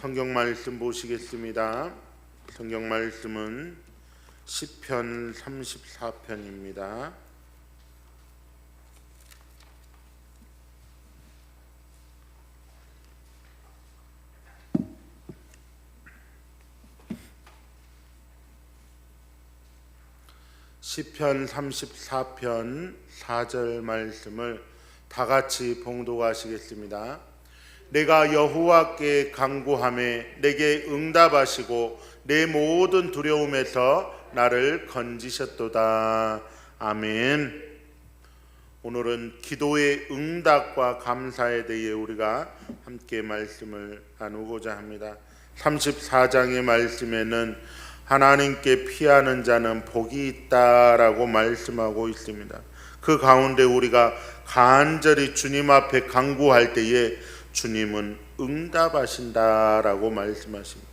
성경 말씀 보시겠습니다. 성경 말씀은 시편 34편입니다. 시편 34편 4절 말씀을 다 같이 봉독하시겠습니다. 내가 여호와께 간구함에 내게 응답하시고 내 모든 두려움에서 나를 건지셨도다. 아멘. 오늘은 기도의 응답과 감사에 대해 우리가 함께 말씀을 나누고자 합니다. 34장의 말씀에는 하나님께 피하는 자는 복이 있다라고 말씀하고 있습니다. 그 가운데 우리가 간절히 주님 앞에 간구할 때에 주님은 응답하신다라고 말씀하십니다.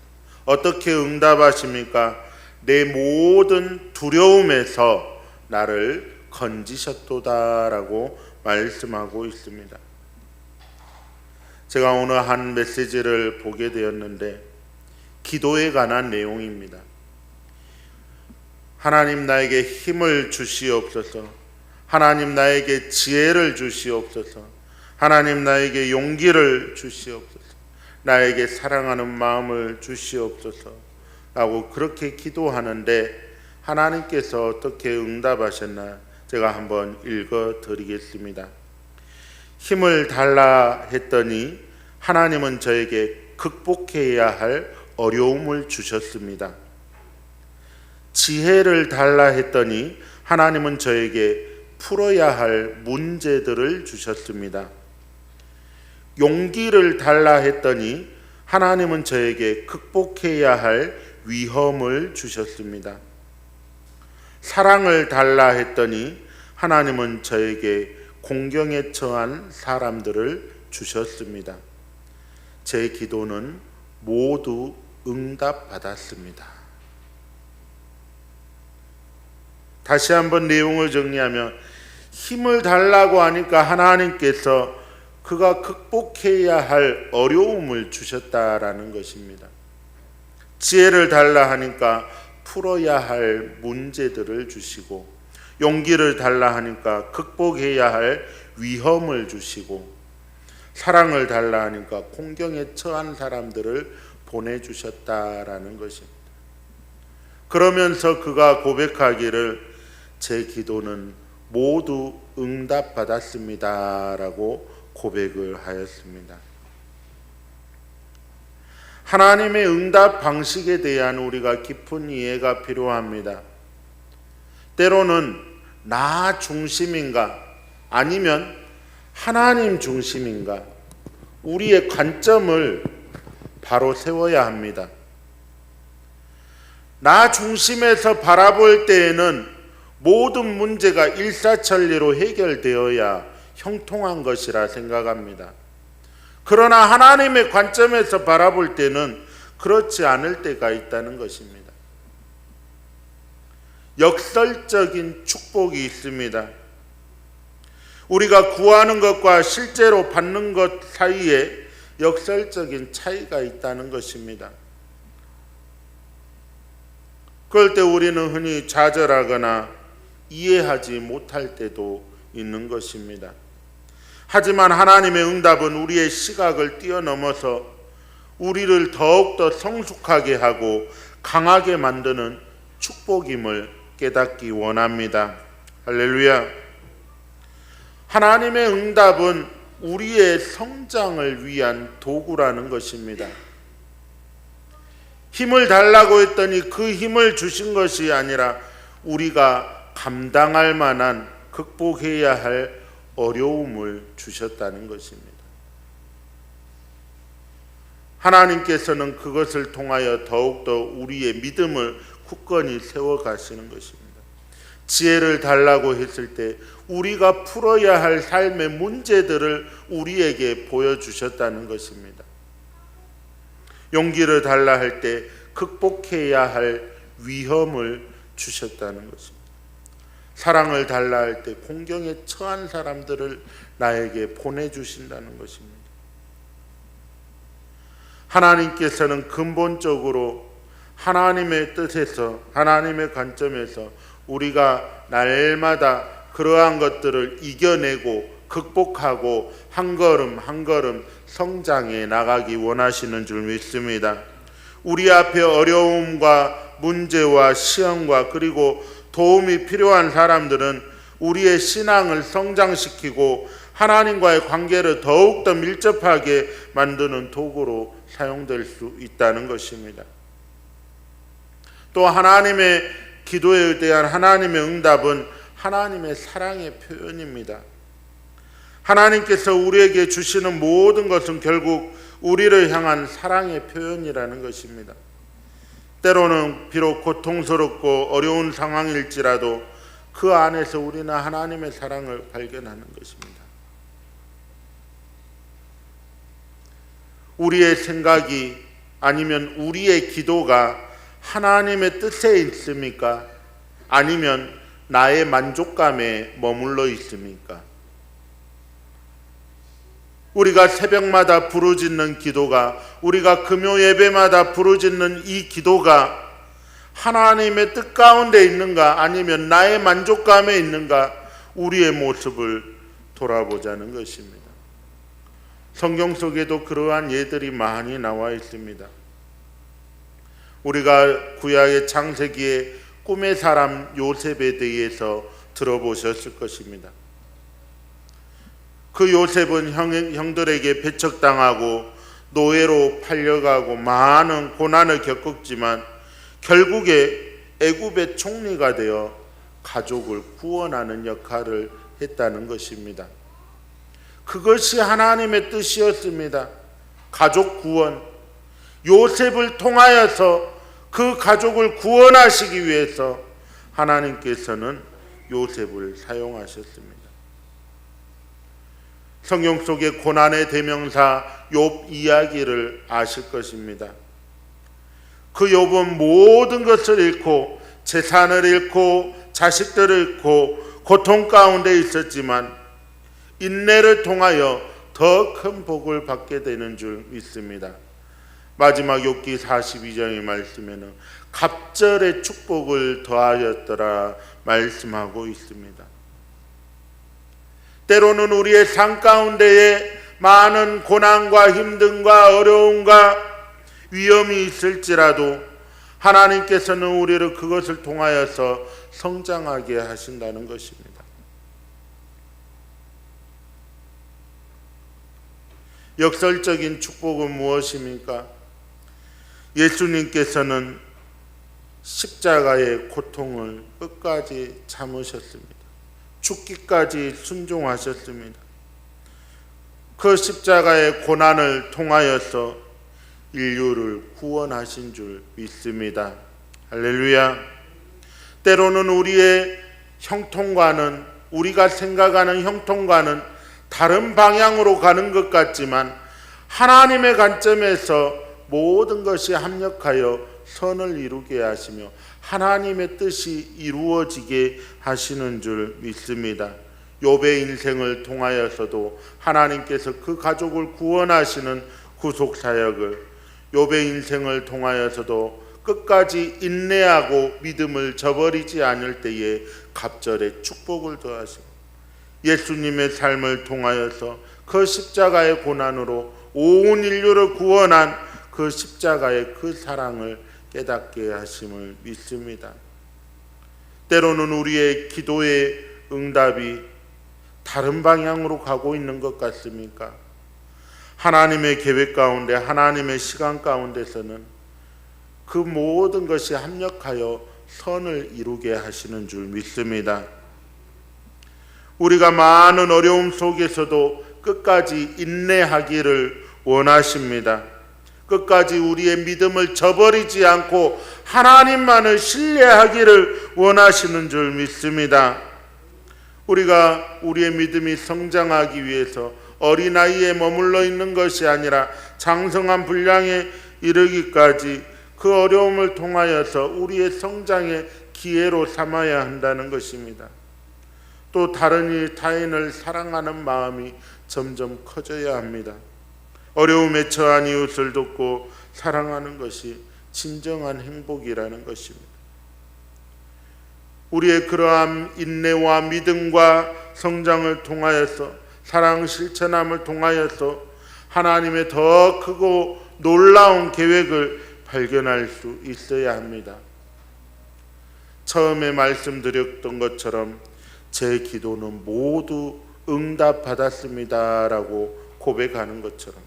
어떻게 응답하십니까? 내 모든 두려움에서 나를 건지셨도다라고 말씀하고 있습니다. 제가 오늘 한 메시지를 보게 되었는데 기도에 관한 내용입니다. 하나님 나에게 힘을 주시옵소서. 하나님 나에게 지혜를 주시옵소서. 하나님 나에게 용기를 주시옵소서. 나에게 사랑하는 마음을 주시옵소서. 라고 그렇게 기도하는데 하나님께서 어떻게 응답하셨나 제가 한번 읽어 드리겠습니다. 힘을 달라 했더니 하나님은 저에게 극복해야 할 어려움을 주셨습니다. 지혜를 달라 했더니 하나님은 저에게 풀어야 할 문제들을 주셨습니다. 용기를 달라 했더니 하나님은 저에게 극복해야 할 위험을 주셨습니다. 사랑을 달라 했더니 하나님은 저에게 공경에 처한 사람들을 주셨습니다. 제 기도는 모두 응답받았습니다. 다시 한번 내용을 정리하면 힘을 달라고 하니까 하나님께서 그가 극복해야 할 어려움을 주셨다라는 것입니다. 지혜를 달라 하니까 풀어야 할 문제들을 주시고 용기를 달라 하니까 극복해야 할 위험을 주시고 사랑을 달라 하니까 공경에 처한 사람들을 보내 주셨다라는 것입니다. 그러면서 그가 고백하기를 제 기도는 모두 응답받았습니다라고 고백을 하였습니다. 하나님의 응답 방식에 대한 우리가 깊은 이해가 필요합니다. 때로는 나 중심인가 아니면 하나님 중심인가 우리의 관점을 바로 세워야 합니다. 나 중심에서 바라볼 때에는 모든 문제가 일사천리로 해결되어야 형통한 것이라 생각합니다. 그러나 하나님의 관점에서 바라볼 때는 그렇지 않을 때가 있다는 것입니다. 역설적인 축복이 있습니다. 우리가 구하는 것과 실제로 받는 것 사이에 역설적인 차이가 있다는 것입니다. 그럴 때 우리는 흔히 좌절하거나 이해하지 못할 때도 있는 것입니다. 하지만 하나님의 응답은 우리의 시각을 뛰어넘어서 우리를 더욱더 성숙하게 하고 강하게 만드는 축복임을 깨닫기 원합니다. 할렐루야. 하나님의 응답은 우리의 성장을 위한 도구라는 것입니다. 힘을 달라고 했더니 그 힘을 주신 것이 아니라 우리가 감당할 만한 극복해야 할 어려움을 주셨다는 것입니다. 하나님께서는 그것을 통하여 더욱더 우리의 믿음을 굳건히 세워 가시는 것입니다. 지혜를 달라고 했을 때 우리가 풀어야 할 삶의 문제들을 우리에게 보여주셨다는 것입니다. 용기를 달라 할 때 극복해야 할 위험을 주셨다는 것입니다. 사랑을 달라 할 때 공경에 처한 사람들을 나에게 보내주신다는 것입니다. 하나님께서는 근본적으로 하나님의 뜻에서 하나님의 관점에서 우리가 날마다 그러한 것들을 이겨내고 극복하고 한 걸음 한 걸음 성장해 나가기 원하시는 줄 믿습니다. 우리 앞에 어려움과 문제와 시험과 그리고 도움이 필요한 사람들은 우리의 신앙을 성장시키고 하나님과의 관계를 더욱더 밀접하게 만드는 도구로 사용될 수 있다는 것입니다. 또 하나님의 기도에 대한 하나님의 응답은 하나님의 사랑의 표현입니다. 하나님께서 우리에게 주시는 모든 것은 결국 우리를 향한 사랑의 표현이라는 것입니다. 때로는 비록 고통스럽고 어려운 상황일지라도 그 안에서 우리는 하나님의 사랑을 발견하는 것입니다. 우리의 생각이 아니면 우리의 기도가 하나님의 뜻에 있습니까? 아니면 나의 만족감에 머물러 있습니까? 우리가 새벽마다 부르짖는 기도가 우리가 금요 예배마다 부르짖는 이 기도가 하나님의 뜻 가운데 있는가 아니면 나의 만족감에 있는가 우리의 모습을 돌아보자는 것입니다. 성경 속에도 그러한 예들이 많이 나와 있습니다. 우리가 구약의 창세기의 꿈의 사람 요셉에 대해서 들어보셨을 것입니다. 그 요셉은 형, 형들에게 배척당하고 노예로 팔려가고 많은 고난을 겪었지만 결국에 애굽의 총리가 되어 가족을 구원하는 역할을 했다는 것입니다. 그것이 하나님의 뜻이었습니다. 가족 구원. 요셉을 통하여서 그 가족을 구원하시기 위해서 하나님께서는 요셉을 사용하셨습니다. 성경 속의 고난의 대명사 욥 이야기를 아실 것입니다. 그 욥은 모든 것을 잃고 재산을 잃고 자식들을 잃고 고통 가운데 있었지만 인내를 통하여 더 큰 복을 받게 되는 줄 믿습니다. 마지막 욥기 42장의 말씀에는 갑절의 축복을 더하였더라 말씀하고 있습니다. 때로는 우리의 삶 가운데에 많은 고난과 힘듦과 어려움과 위험이 있을지라도 하나님께서는 우리를 그것을 통하여서 성장하게 하신다는 것입니다. 역설적인 축복은 무엇입니까? 예수님께서는 십자가의 고통을 끝까지 참으셨습니다. 죽기까지 순종하셨습니다. 그 십자가의 고난을 통하여서 인류를 구원하신 줄 믿습니다. 할렐루야. 때로는 우리의 형통과는 우리가 생각하는 형통과는 다른 방향으로 가는 것 같지만 하나님의 관점에서 모든 것이 합력하여 선을 이루게 하시며 하나님의 뜻이 이루어지게 하시는 줄 믿습니다. 욥의 인생을 통하여서도 하나님께서 그 가족을 구원하시는 구속 사역을 욥의 인생을 통하여서도 끝까지 인내하고 믿음을 저버리지 않을 때에 갑절의 축복을 더하시고 예수님의 삶을 통하여서 그 십자가의 고난으로 온 인류를 구원한 그 십자가의 그 사랑을 깨닫게 하심을 믿습니다. 때로는 우리의 기도의 응답이 다른 방향으로 가고 있는 것 같습니까? 하나님의 계획 가운데 하나님의 시간 가운데서는 그 모든 것이 합력하여 선을 이루게 하시는 줄 믿습니다. 우리가 많은 어려움 속에서도 끝까지 인내하기를 원하십니다. 끝까지 우리의 믿음을 저버리지 않고 하나님만을 신뢰하기를 원하시는 줄 믿습니다. 우리가 우리의 믿음이 성장하기 위해서 어린아이에 머물러 있는 것이 아니라 장성한 분량에 이르기까지 그 어려움을 통하여서 우리의 성장의 기회로 삼아야 한다는 것입니다. 또 다른 이 타인을 사랑하는 마음이 점점 커져야 합니다. 어려움에 처한 이웃을 돕고 사랑하는 것이 진정한 행복이라는 것입니다. 우리의 그러한 인내와 믿음과 성장을 통하여서 사랑 실천함을 통하여서 하나님의 더 크고 놀라운 계획을 발견할 수 있어야 합니다. 처음에 말씀드렸던 것처럼 제 기도는 모두 응답받았습니다라고 고백하는 것처럼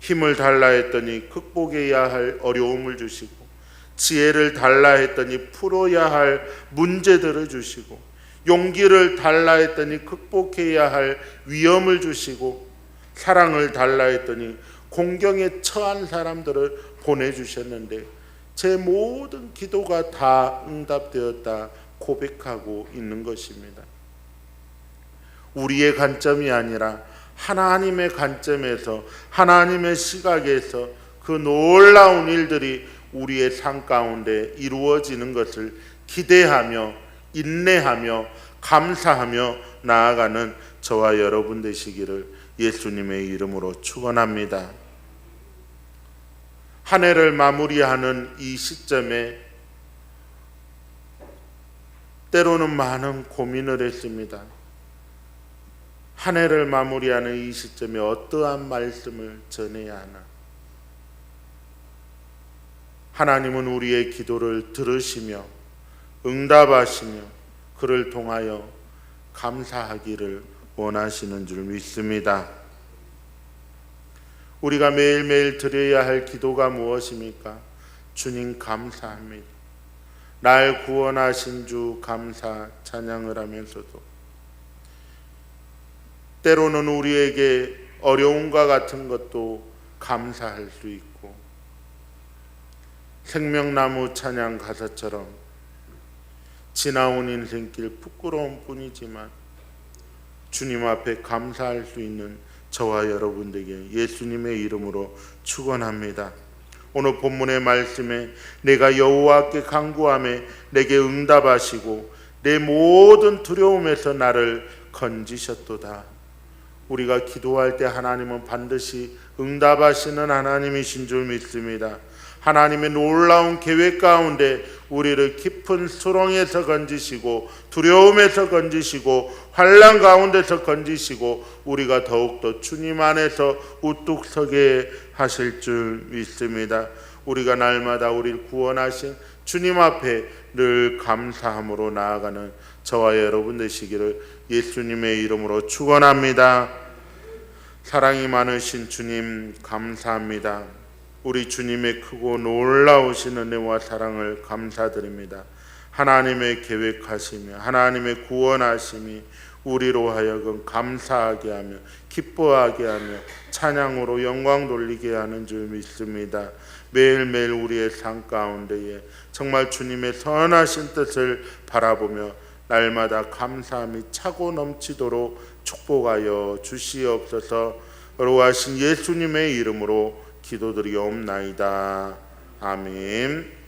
힘을 달라 했더니 극복해야 할 어려움을 주시고 지혜를 달라 했더니 풀어야 할 문제들을 주시고 용기를 달라 했더니 극복해야 할 위험을 주시고 사랑을 달라 했더니 공경에 처한 사람들을 보내주셨는데 제 모든 기도가 다 응답되었다 고백하고 있는 것입니다. 우리의 관점이 아니라 하나님의 관점에서 하나님의 시각에서 그 놀라운 일들이 우리의 삶 가운데 이루어지는 것을 기대하며 인내하며 감사하며 나아가는 저와 여러분 되시기를 예수님의 이름으로 축원합니다. 한 해를 마무리하는 이 시점에 때로는 많은 고민을 했습니다. 한 해를 마무리하는 이 시점에 어떠한 말씀을 전해야 하나? 하나님은 우리의 기도를 들으시며 응답하시며 그를 통하여 감사하기를 원하시는 줄 믿습니다. 우리가 매일매일 드려야 할 기도가 무엇입니까? 주님 감사합니다. 날 구원하신 주 감사 찬양을 하면서도 때로는 우리에게 어려움과 같은 것도 감사할 수 있고 생명나무 찬양 가사처럼 지나온 인생길 부끄러운 뿐이지만 주님 앞에 감사할 수 있는 저와 여러분들에게 예수님의 이름으로 축원합니다. 오늘 본문의 말씀에 내가 여호와께 간구함에 내게 응답하시고 내 모든 두려움에서 나를 건지셨도다. 우리가 기도할 때 하나님은 반드시 응답하시는 하나님이신 줄 믿습니다. 하나님의 놀라운 계획 가운데 우리를 깊은 수렁에서 건지시고 두려움에서 건지시고 환란 가운데서 건지시고 우리가 더욱더 주님 안에서 우뚝 서게 하실 줄 믿습니다. 우리가 날마다 우리를 구원하신 주님 앞에 늘 감사함으로 나아가는 저와 여러분 되시기를 예수님의 이름으로 축원합니다. 사랑이 많으신 주님 감사합니다. 우리 주님의 크고 놀라우신 은혜와 사랑을 감사드립니다. 하나님의 계획하심이 하나님의 구원하심이 우리로 하여금 감사하게 하며 기뻐하게 하며 찬양으로 영광 돌리게 하는 줄 믿습니다. 매일매일 우리의 삶 가운데에 정말 주님의 선하신 뜻을 바라보며 날마다 감사함이 차고 넘치도록 축복하여 주시옵소서. 어로하신 예수님의 이름으로 기도드리옵나이다. 아멘.